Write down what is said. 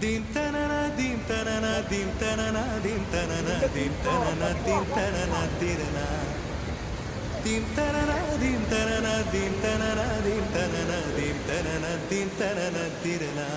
Dim tanana dim tanana dim tanana dim tanana dim tanana dim tanana dirana Dim tanana dim tanana dim tanana dim tanana dim tanana dim tanana dirana